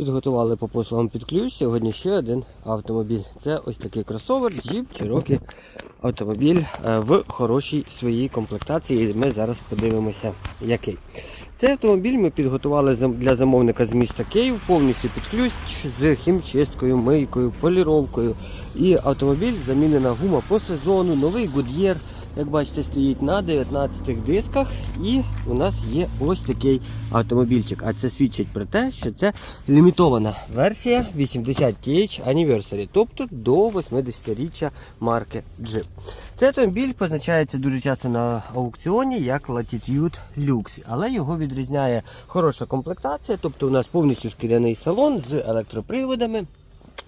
Підготували по послугам під ключ. Сьогодні ще один автомобіль. Це ось такий кросовер, Jeep Cherokee автомобіль е, в хорошій своїй комплектації. Ми зараз подивимося, який. Цей автомобіль ми підготували для замовника з міста Київ, повністю під ключ з хімчисткою, мийкою, поліровкою. І автомобіль замінена гума по сезону, новий Goodyear. Як бачите, стоїть на 19 дисках, і у нас є ось такий автомобільчик. А це свідчить про те, що це лімітована версія 80 TH Anniversary, тобто до 80-річчя марки Jeep. Цей автомобіль позначається дуже часто на аукціоні як Latitude Lux, але його відрізняє хороша комплектація, тобто у нас повністю шкіряний салон з електроприводами.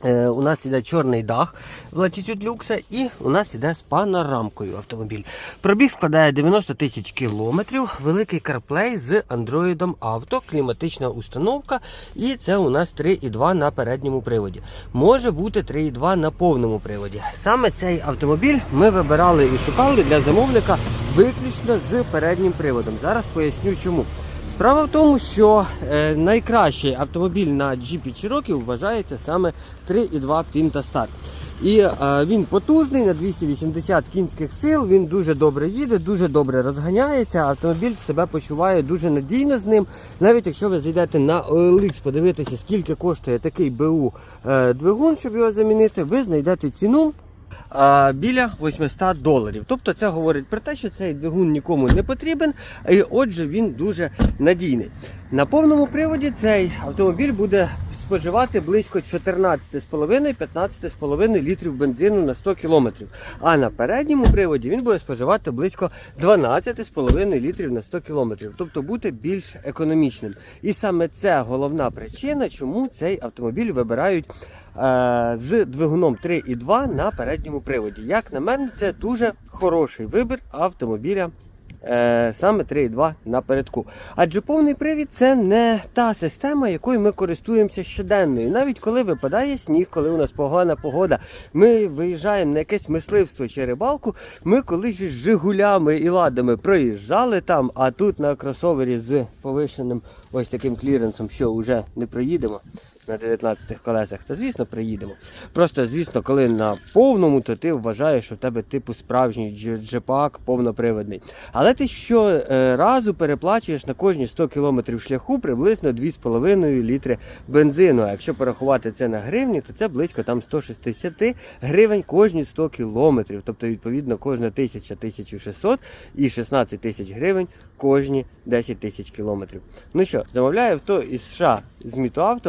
Е, У нас іде чорний дах в Latitude Lux і у нас іде з панорамкою автомобіль. Пробіг складає 90 тисяч кілометрів, великий CarPlay з Android Auto, кліматична установка, і це у нас 3,2 на передньому приводі. Може бути 3,2 на повному приводі. Саме цей автомобіль ми вибирали і шукали для замовника виключно з переднім приводом. Зараз поясню чому. Справа в тому, що е, найкращий автомобіль на Jeep Cherokee вважається саме 3,2 Pinto Star. І е, він потужний на 280 кінських сил, він дуже добре їде, дуже добре розганяється. Автомобіль себе почуває дуже надійно з ним. Навіть якщо ви зайдете на OLX, подивитися, скільки коштує такий БУ е, двигун, щоб його замінити, ви знайдете ціну біля 800 доларів. Тобто це говорить про те, що цей двигун нікому не потрібен, і отже він дуже надійний. На повному приводі цей автомобіль буде споживати близько 14,5-15,5 літрів бензину на 100 кілометрів. А на передньому приводі він буде споживати близько 12,5 літрів на 100 кілометрів, тобто бути більш економічним. І саме це головна причина, чому цей автомобіль вибирають е, з двигуном 3,2 на передньому приводі. Як на мене, це дуже хороший вибір автомобіля. Е, Саме 3,2 напередку. Адже повний привід це не та система, якою ми користуємося щоденно. І навіть коли випадає сніг, коли у нас погана погода, ми виїжджаємо на якесь мисливство чи рибалку. Ми колись з Жигулями і ладами проїжджали там, а тут на кросовері з повишеним ось таким кліренсом, що вже не проїдемо на 19 колесах, то звісно приїдемо. Просто, звісно, коли на повному, то ти вважаєш, що в тебе типу справжній джепак повноприводний. Але ти що е, переплачуєш на кожні 100 км шляху приблизно 2,5 літри бензину. А якщо порахувати це на гривні, то це близько там 160 гривень кожні 100 кілометрів. Тобто, відповідно, кожна тисяча 1600 і 16 тисяч гривень кожні 10 тисяч кілометрів. Ну що, замовляю авто із США з Мітоавто.